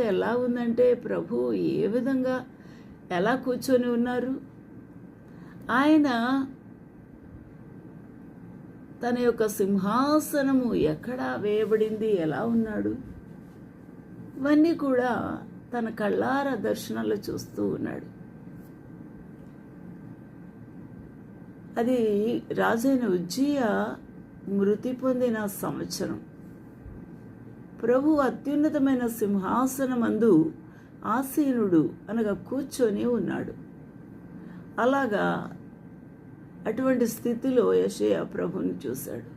ఎలా ఉందంటే ప్రభు ఏ విధంగా ఎలా కూర్చొని ఉన్నారు? ఆయన తన యొక్క సింహాసనము ఎక్కడ వేయబడింది? ఎలా ఉన్నాడు? ఇవన్నీ కూడా తన కళ్ళార దర్శనాలు చూస్తూ ఉన్నాడు. అది రాజైన ఉజ్జీయ మృతి పొందిన సంవత్సరం. ప్రభు అత్యున్నతమైన సింహాసనమందు ఆసీనుడు అనగా కూర్చొని ఉన్నాడు. అలాగా అటువంటి స్థితిలో యషయ ప్రభుని చూశాడు.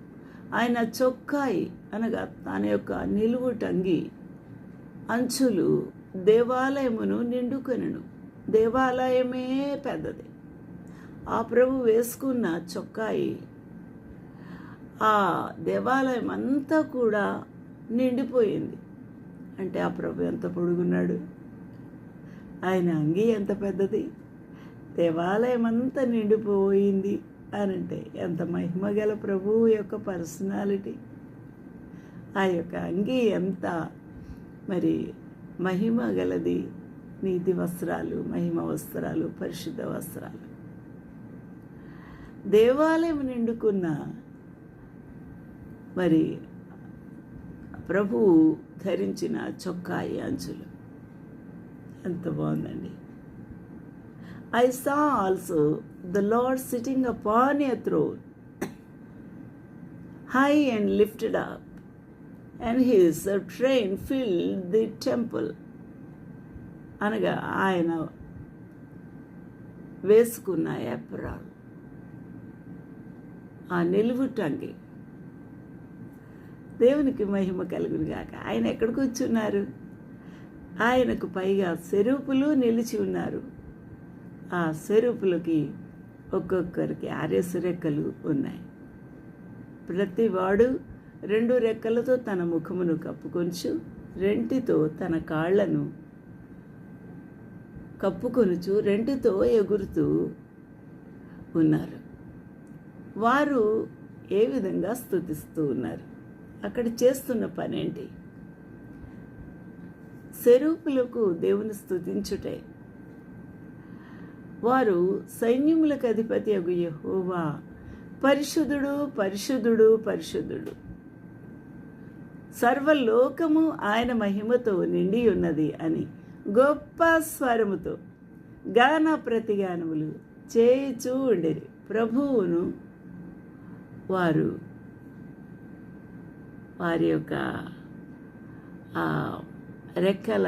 ఆయన చొక్కాయి అనగా తన యొక్క నిలువుటంగి అంచులు దేవాలయమును నిండుకొనెను. దేవాలయమే పెద్దది. ఆ ప్రభు వేసుకున్న చొక్కాయి ఆ దేవాలయం అంతా కూడా నిండిపోయింది. అంటే ఆ ప్రభు ఎంత పొడుగున్నాడు. ఆయన అంగి ఎంత పెద్దది. దేవాలయం అంతా నిండిపోయింది అని అంటే ఎంత మహిమ గల ప్రభువు యొక్క పర్సనాలిటీ. ఆ యొక్క అంగి ఎంత మరి మహిమ గలది. నీతి వస్త్రాలు మహిమ వస్త్రాలు పరిశుద్ధ వస్త్రాలు. దేవాలయం నిండుకున్న మరి ప్రభువు ధరించిన చొక్కాయి అంచులు ఎంత బాగుందండి. I saw also the lord sitting upon a throne high and lifted up and his train fill the temple అనగా ఆయన వేసుకున్న ఎప్రాల్ ఆ నిలువుటంగి దేవునికి మహిమ కలుగును గాక. ఆయన ఎక్కడ కూర్చున్నారు? ఆయనకు పైగా సెరూపులు నిలిచి ఉన్నారు. ఆ సెరూపులకి ఒక్కొక్కరికి ఆరేసు రెక్కలు ఉన్నాయి. ప్రతి వాడు రెండు రెక్కలతో తన ముఖమును కప్పుకొంచు రెంటితో తన కాళ్ళను కప్పుకొనుచు రెంటితో ఎగురుతూ ఉన్నారు. వారు ఏ విధంగా స్థుతిస్తూ ఉన్నారు? అక్కడ చేస్తున్న పనేంటి? సెరూపులకు దేవుని స్థుతించుటే వారు సైన్యములకు అధిపతి అగు యహోవా. పరిశుద్ధుడు పరిశుద్ధుడు పరిశుద్ధుడు. సర్వలోకము ఆయన మహిమతో నిండి ఉన్నది అని గొప్ప స్వరముతో గాన ప్రతిగానములు చేయిచూ ఉండేది. ప్రభువును వారు వారి యొక్క రెక్కల